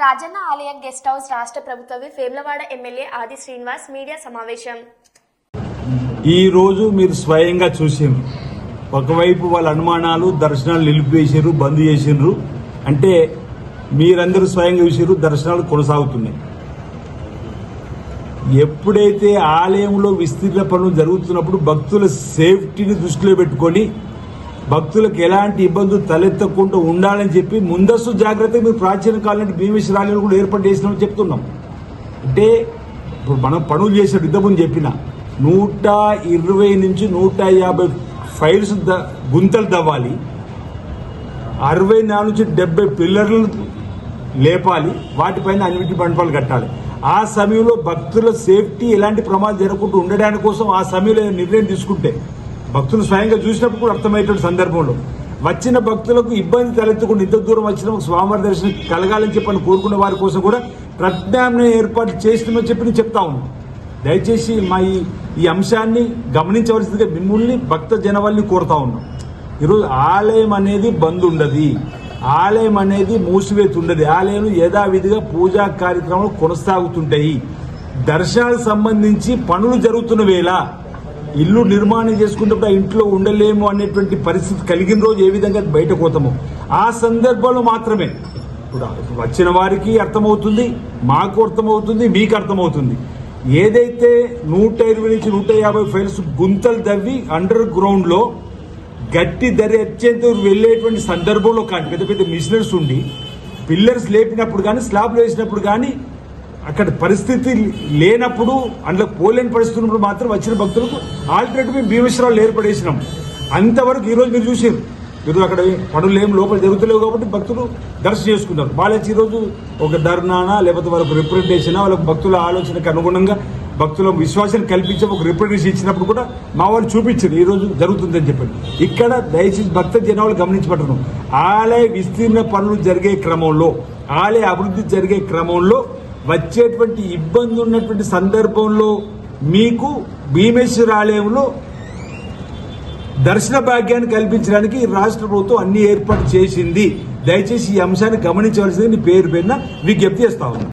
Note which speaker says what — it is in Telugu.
Speaker 1: రాజన్న ఆలయం గెస్ట్ హౌస్ రాష్ట్ర ప్రభుత్వ వేములవాడ ఎమ్మెల్యే ఆది శ్రీనివాస్ మీడియా సమావేశం.
Speaker 2: ఈ రోజు మీరు స్వయంగా చూసిండ్రు. ఒకవైపు వాళ్ళ అనుమానాలు దర్శనాలు నిలిపివేసారు బంద్ చేసిండ్రు. అంటే మీరందరూ స్వయంగా చూసారు దర్శనాలు కొనసాగుతున్నాయి. ఎప్పుడైతే ఆలయంలో విస్తీర్ణ పనులు జరుగుతున్నప్పుడు భక్తుల సేఫ్టీని దృష్టిలో పెట్టుకొని భక్తులకు ఎలాంటి ఇబ్బందులు తలెత్తకుండా ఉండాలని చెప్పి ముందస్తు జాగ్రత్త మీరు ప్రాచీన కాలం భీమేశ్వర ఆలయాలు కూడా ఏర్పాటు చేసినామని చెప్తున్నాం. అంటే ఇప్పుడు మనం పనులు చేసిన ఇంతకుముందు చెప్పిన నూట ఇరవై నుంచి నూట యాభై ఫైల్స్ ద- గుంతలు తవ్వాలి అరవై నాలుగు నుంచి డెబ్బై పిల్లర్లను లేపాలి. వాటిపైన అన్నిటి బండపాలు కట్టాలి. ఆ సమయంలో భక్తుల సేఫ్టీ ఎలాంటి ప్రమాదం జరగకుండా ఉండడానికి కోసం ఆ సమయంలో నిర్ణయం తీసుకుంటే భక్తులు స్వయంగా చూసినప్పుడు కూడా అర్థమయ్యేటువంటి సందర్భంలో. వచ్చిన భక్తులకు ఇబ్బంది తలెత్తకుండా ఇంత దూరం వచ్చిన స్వామివారి దర్శనం కలగాలని చెప్పని కోరుకున్న వారి కోసం కూడా ప్రత్యామ్నాయ ఏర్పాటు చేస్తుందని చెప్పి నేను చెప్తా ఉన్నాను దయచేసి మా ఈ ఈ అంశాన్ని గమనించవలసిందిగా మిమ్మల్ని భక్త జనవల్ని కోరుతా ఉన్నాం. ఈరోజు ఆలయం అనేది బంద్ ఉండదు. ఆలయం అనేది మూసివేతి ఉండదు ఆలయం యథావిధిగా పూజా కార్యక్రమాలు కొనసాగుతుంటాయి. దర్శనాలకు సంబంధించి పనులు జరుగుతున్న వేళ ఇల్లు నిర్మాణం చేసుకున్నప్పుడు ఆ ఇంట్లో ఉండలేము అనేటువంటి పరిస్థితి కలిగిన రోజు ఏ విధంగా బయటకు పోతామో ఆ సందర్భంలో మాత్రమే. ఇప్పుడు వచ్చిన వారికి అర్థమవుతుంది మాకు అర్థమవుతుంది మీకు అర్థమవుతుంది. ఏదైతే నూట ఇరవై నుంచి నూట యాభై ఫైల్స్ గుంతలు తవ్వి అండర్ గ్రౌండ్లో గట్టి ధర అత్యంత వెళ్ళేటువంటి సందర్భంలో కానీ పెద్ద పెద్ద మిషనరీస్ ఉండి పిల్లర్స్ లేపినప్పుడు కానీ స్లాబ్లు వేసినప్పుడు కానీ అక్కడ పరిస్థితి లేనప్పుడు అందులో పోలేని పరిస్థితి ఉన్నప్పుడు మాత్రం వచ్చిన భక్తులకు ఆల్టర్నేటివ్ మేము భీమేశ్వరాలు ఏర్పడేసినాం అంతవరకు ఈరోజు మీరు చూసారు. ఈరోజు అక్కడ పనులు ఏం లోపల జరుగుతలేవు కాబట్టి భక్తులు దర్శనం చేసుకున్నారు బాలేచి ఈరోజు ఒక ధర్నానా లేకపోతే వాళ్ళకు రిప్రజెంటేషన్ వాళ్ళకు భక్తుల ఆలోచనకు అనుగుణంగా భక్తుల విశ్వాసం కల్పించే ఒక రిప్రజెంటేషన్ ఇచ్చినప్పుడు కూడా మా వాళ్ళు చూపించారు ఈ రోజు జరుగుతుందని చెప్పండి. ఇక్కడ దయచేసి భక్త జనాలు గమనించబడను ఆలయ విస్తీర్ణ పనులు జరిగే క్రమంలో ఆలయ అభివృద్ధి జరిగే క్రమంలో వచ్చేటువంటి ఇబ్బంది ఉన్నటువంటి సందర్భంలో మీకు భీమేశ్వర ఆలయంలో దర్శన భాగ్యాన్ని కల్పించడానికి రాష్ట్ర ప్రభుత్వం అన్ని ఏర్పాటు చేసింది. దయచేసి ఈ అంశాన్ని గమనించవలసింది పేరు పేరున విజ్ఞప్తి చేస్తా ఉన్నాను.